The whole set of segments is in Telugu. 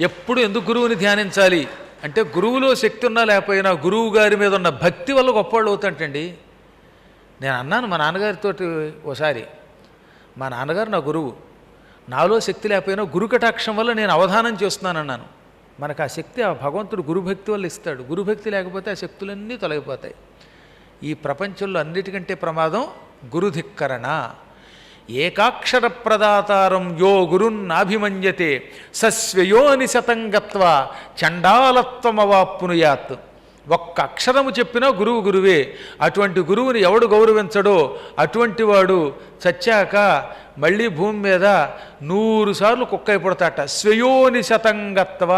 ఎప్పుడు ఎందుకు గురువుని ధ్యానించాలి? అంటే గురువులో శక్తి ఉన్నా లేకపోయినా గురువు గారి మీద ఉన్న భక్తి వల్ల గొప్పవాళ్ళు అవుతాంటండి నేను అన్నాను మా నాన్నగారితో ఓసారి మా నాన్నగారు నా గురువు. నాలో శక్తి లేకపోయినా గురు కటాక్షం వల్ల నేను అవధానం చేస్తున్నానన్నాను. మనకు ఆ శక్తి ఆ భగవంతుడు గురుభక్తి వల్ల ఇస్తాడు. గురుభక్తి లేకపోతే ఆ శక్తులన్నీ తొలగిపోతాయి. ఈ ప్రపంచంలో అన్నిటికంటే ప్రమాదం గురుధిక్కరణ. ఏకాక్షర ప్రదాతారం యో గురున్నాభిమన్యతే సస్వయోని శతంగత్వ చండాలత్వమవాప్నుయాత్. ఒక్క అక్షరము చెప్పినా గురువు గురువే. అటువంటి గురువుని ఎవడు గౌరవించడో అటువంటి వాడు చచ్చాక మళ్ళీ భూమి మీద నూరు సార్లు కుక్క అయిపోతాట స్వయోని శతంగత్వ.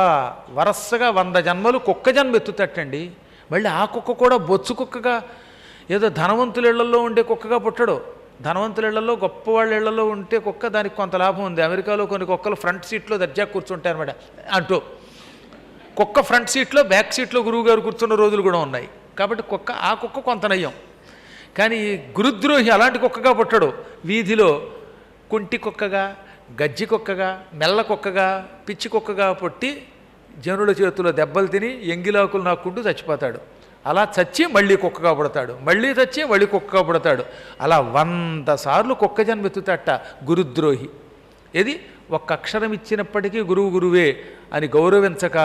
వరసగా వంద జన్మలు కుక్క జన్మ ఎత్తుతట్టండి మళ్ళీ ఆ కుక్క కూడా బొచ్చు కుక్కగా ఏదో ధనవంతుల ఇళ్ళలో ఉండే కుక్కగా పుట్టడు. ధనవంతుల ఇళ్ళలో గొప్పవాళ్ళ ఇళ్ళలో ఉంటే కుక్క దానికి కొంత లాభం ఉంది. అమెరికాలో కొన్ని కుక్కలు ఫ్రంట్ సీట్లో దర్జా కూర్చుంటాయి అనమాట అంటూ కుక్క ఫ్రంట్ సీట్లో బ్యాక్ సీట్లో గురువుగారు కూర్చున్న రోజులు కూడా ఉన్నాయి. కాబట్టి కుక్క ఆ కుక్క కొంత నయ్యం. కానీ గురుద్రోహి అలాంటి కుక్కగా పుట్టడు. వీధిలో కుంటి కుక్కగా గజ్జి కుక్కగా మెల్ల కుక్కగా పిచ్చి కుక్కగా పుట్టి జనుల చేతిలో దెబ్బలు తిని ఎంగిలాకులు నాక్కుంటూ చచ్చిపోతాడు. అలా చచ్చి మళ్ళీ కుక్కగా పుడతాడు. మళ్ళీ చచ్చి మళ్ళీ కుక్కగా పుడతాడు. అలా వంద సార్లు కుక్క జన్మెత్తుతట గురుద్రోహి. ఏది? ఒక్క అక్షరం ఇచ్చినప్పటికీ గురువు గురువే అని గౌరవించక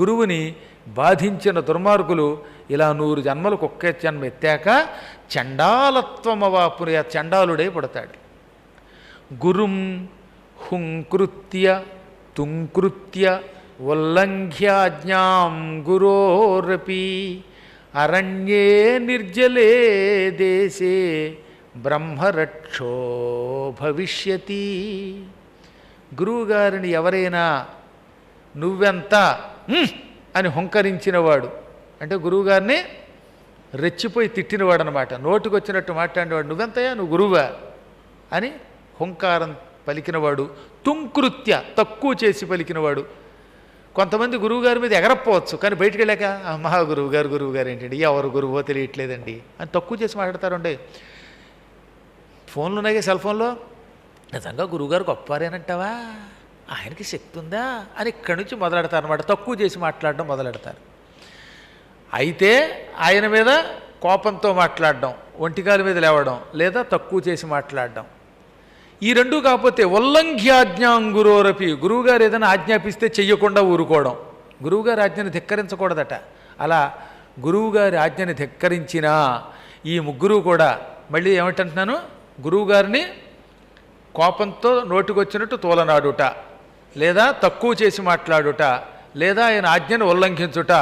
గురువుని బాధించిన దుర్మార్గులు ఇలా నూరు జన్మలు కుక్క జన్మ ఎత్తాక చండాలత్వమవాపురి చండాలుడై పుడతాడు. గురుం హుంకృత్య తుంకృత్య ఉల్లంఘ్యాజ్ఞాం గురోరపి అరణ్యే నిర్జలే దేశే బ్రహ్మరక్షో భవిష్యతి. గురువుగారిని ఎవరైనా నువ్వెంత అని హుంకరించినవాడు అంటే గురువుగారిని రెచ్చిపోయి తిట్టినవాడు అనమాట నోటికి వచ్చినట్టు మాట్లాడినవాడు నువ్వెంతయా నువ్వు గురువా? అని హుంకారం పలికినవాడు తుంకృత్య తక్కువ చేసి పలికినవాడు కొంతమంది గురువుగారి మీద ఎగరపోవచ్చు కానీ బయటికి వెళ్ళాక మహా గురువు గారు గురువు గారు ఏంటండి? ఎవరు గురువో తెలియట్లేదండి. అని తక్కువ చేసి మాట్లాడతారండి. ఫోన్లు ఉన్నాయి సెల్ ఫోన్లో. నిజంగా గురువుగారు గొప్పవారేనంటావా? ఆయనకి శక్తి ఉందా? అని ఇక్కడి నుంచి మొదలెడతారనమాట తక్కువ చేసి మాట్లాడడం మొదలెడతారు. అయితే ఆయన మీద కోపంతో మాట్లాడడం ఒంటికాల మీద లేవడం లేదా తక్కువ చేసి మాట్లాడడం ఈ రెండు కాకపోతే ఉల్లంఘ్యాజ్ఞాం గురోరపి గురువుగారు ఏదైనా ఆజ్ఞాపిస్తే చెయ్యకుండా ఊరుకోవడం. గురువుగారి ఆజ్ఞను ధిక్కరించకూడదట. అలా గురువుగారి ఆజ్ఞని ధిక్కరించినా ఈ ముగ్గురు కూడా మళ్ళీ ఏమిటంటున్నాను? గురువుగారిని కోపంతో నోటికొచ్చినట్టు తోలనాడుట లేదా తక్కువ చేసి మాట్లాడుట లేదా ఆయన ఆజ్ఞను ఉల్లంఘించుట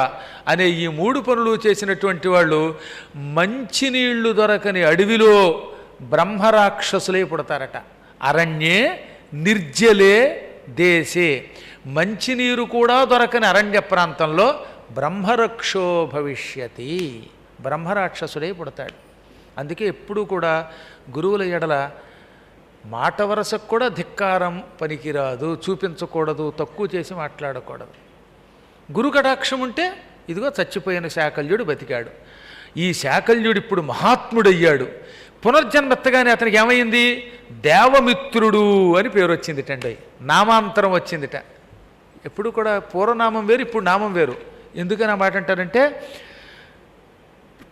అనే ఈ మూడు పనులు చేసినటువంటి వాళ్ళు మంచినీళ్ళు దొరకని అడవిలో బ్రహ్మరాక్షసులై పుడతారట. అరణ్యే నిర్జలే దేశే. మంచినీరు కూడా దొరకని అరణ్య ప్రాంతంలో బ్రహ్మరక్షో భవిష్యతి. బ్రహ్మరాక్షసుడై పుడతాడు. అందుకే ఎప్పుడూ కూడా గురువుల ఎడల మాట వరసకు కూడా ధిక్కారం పనికిరాదు. చూపించకూడదు తక్కువ చేసి మాట్లాడకూడదు. గురు కటాక్షం ఉంటే ఇదిగో చచ్చిపోయిన శాకల్యుడు బతికాడు. ఈ శాకల్యుడు ఇప్పుడు మహాత్ముడయ్యాడు. పునర్జన్మెత్తగానే అతనికి ఏమైంది? దేవమిత్రుడు అని పేరు వచ్చిందిటండి. నామాంతరం వచ్చిందిట. ఎప్పుడు కూడా పూర్వనామం వేరు ఇప్పుడు నామం వేరు. ఎందుకని ఆ మాట అంటారంటే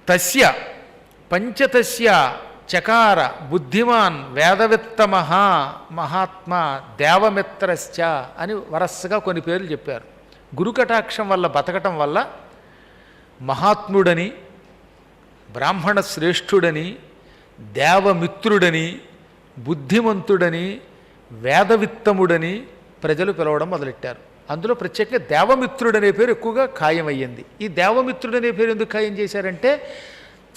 తస్య పంచతస్య చకార బుద్ధిమాన్ వేదవిత్తమ మహాత్మా దేవమిత్రశ్చ అని వరసగా కొన్ని పేర్లు చెప్పారు. గురుకటాక్షం వల్ల బతకటం వల్ల మహాత్ముడని బ్రాహ్మణ శ్రేష్ఠుడని దేవమిత్రుడని బుద్ధిమంతుడని వేదవిత్తముడని ప్రజలు పిలవడం మొదలెట్టారు. అందులో ప్రత్యేకంగా దేవమిత్రుడనే పేరు ఎక్కువగా ఖాయమయ్యింది. ఈ దేవమిత్రుడనే పేరు ఎందుకు ఖాయం చేశారంటే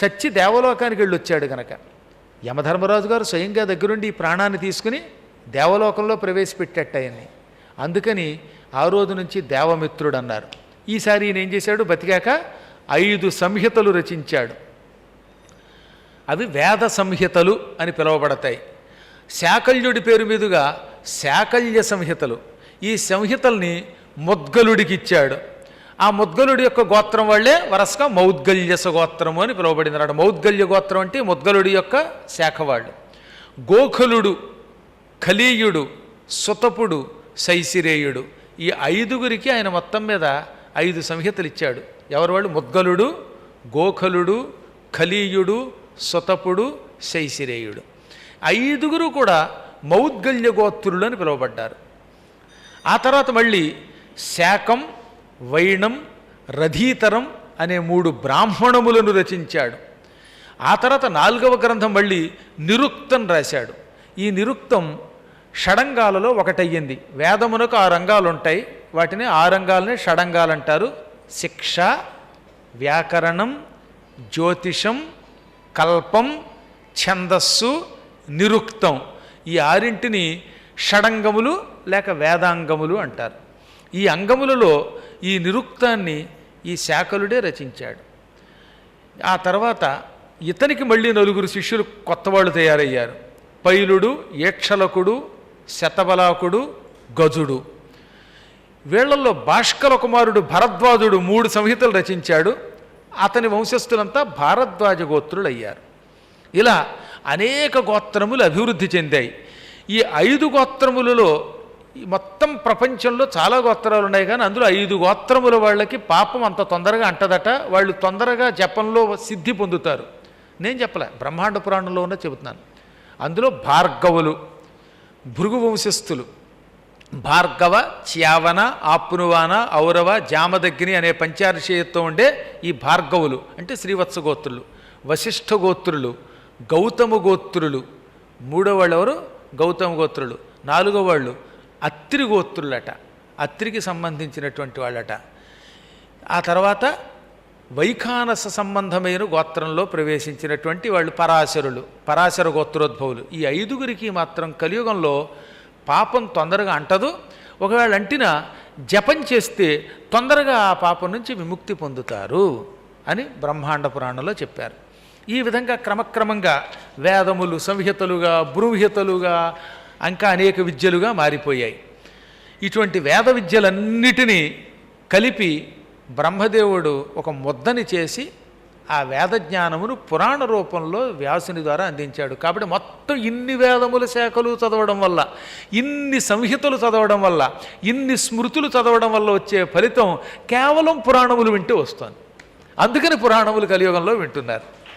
చచ్చి దేవలోకానికి వెళ్ళి వచ్చాడు కనుక యమధర్మరాజు గారు స్వయంగా దగ్గరుండి ఈ ప్రాణాన్ని తీసుకుని దేవలోకంలో ప్రవేశపెట్టేట ఆయన్ని. అందుకని ఆ రోజు నుంచి దేవమిత్రుడు అన్నారు ఈసారి ఈయన ఏం చేశాడు? బతికాక ఐదు సంహితలు రచించాడు. అవి వేద సంహితలు అని పిలువబడతాయి. శాకల్యుడి పేరు మీదుగా శాకల్య సంహితలు. ఈ సంహితల్ని ముద్గలుడికి ఇచ్చాడు. ఆ ముద్గలుడి యొక్క గోత్రం వాళ్ళే వరసగా మౌద్గల్యస గోత్రము అని పిలువబడింది మౌద్గల్య గోత్రం అంటే ముద్గలుడి యొక్క శాఖ వాళ్ళు. గోఖలుడు ఖలీయుడు సుతపుడు శైశిరేయుడు ఈ ఐదుగురికి ఆయన మొత్తం మీద ఐదు సంహితలు ఇచ్చాడు. ఎవరు వాళ్ళు? ముద్గలుడు గోఖలుడు ఖలీయుడు సుతపుడు శైశిరేయుడు. ఐదుగురు కూడా మౌద్గల్య గోత్రులు అని పిలువబడ్డారు. ఆ తర్వాత మళ్ళీ శాకం వైణం రధీతరం అనే మూడు బ్రాహ్మణములను రచించాడు. ఆ తర్వాత నాలుగవ గ్రంథం మళ్ళీ నిరుక్తం రాశాడు. ఈ నిరుక్తం షడంగాలలో ఒకటయ్యింది. వేదమునకు ఆ రంగాలు ఉంటాయి వాటిని ఆ రంగాలనే షడంగాలంటారు. శిక్ష వ్యాకరణం జ్యోతిషం కల్పం ఛందస్సు నిరుక్తం. ఈ ఆరింటిని షడంగములు లేక వేదాంగములు అంటారు. ఈ అంగములలో ఈ నిరుక్తాన్ని ఈ శాఖలుడే రచించాడు. ఆ తర్వాత ఇతనికి మళ్ళీ నలుగురు శిష్యులు కొత్తవాళ్ళు తయారయ్యారు. పైలుడు ఏక్షలకుడు శతబలాకుడు గజుడు. వీళ్ళలో భాష్కర కుమారుడు భరద్వాజుడు మూడు సంహితలు రచించాడు. అతని వంశస్థులంతా భారద్వాజ గోత్రులు అయ్యారు ఇలా అనేక గోత్రములు అభివృద్ధి చెందాయి. ఈ ఐదు గోత్రములలో మొత్తం ప్రపంచంలో చాలా గోత్రాలు ఉన్నాయి కానీ అందులో ఐదు గోత్రముల వాళ్ళకి పాపం అంత తొందరగా అంటదట. వాళ్ళు తొందరగా జపంలో సిద్ధి పొందుతారు. నేను చెప్పలే బ్రహ్మాండ పురాణంలో ఉన్న చెబుతున్నాను. అందులో భార్గవులు భృగు వంశస్థులు భార్గవ చ్యావన ఆప్నువాన ఔరవ జామదగ్ని అనే పంచారిషేయత్వం ఉండే ఈ భార్గవులు అంటే శ్రీవత్స గోత్రులు వశిష్ఠ గోత్రులు గౌతమ గోత్రులు. మూడో వాళ్ళు ఎవరు? గౌతమ గోత్రులు. నాలుగో వాళ్ళు అత్రి గోత్రులట. అత్రికి సంబంధించినటువంటి వాళ్ళట. ఆ తర్వాత వైఖానస సంబంధమైన గోత్రంలో ప్రవేశించినటువంటి వాళ్ళు పరాశరులు పరాశర గోత్రోద్భవులు. ఈ ఐదుగురికి మాత్రం కలియుగంలో పాపం తొందరగా అంటదు. ఒకవేళ అంటినా జపం చేస్తే తొందరగా ఆ పాపం నుంచి విముక్తి పొందుతారు అని బ్రహ్మాండ పురాణంలో చెప్పారు. ఈ విధంగా క్రమక్రమంగా వేదములు సంహితలుగా బృంహితలుగా ఇంకా అనేక విద్యలుగా మారిపోయాయి. ఇటువంటి వేద విద్యలన్నిటినీ కలిపి బ్రహ్మదేవుడు ఒక ముద్దని చేసి ఆ వేద జ్ఞానమును పురాణ రూపంలో వ్యాసుని ద్వారా అందించాడు. కాబట్టి మొత్తం ఇన్ని వేదముల శాఖలు చదవడం వల్ల ఇన్ని సంహితలు చదవడం వల్ల ఇన్ని స్మృతులు చదవడం వల్ల వచ్చే ఫలితం కేవలం పురాణములు వింటూ వస్తుంది. అందుకని పురాణములు కలియుగంలో వింటున్నారు.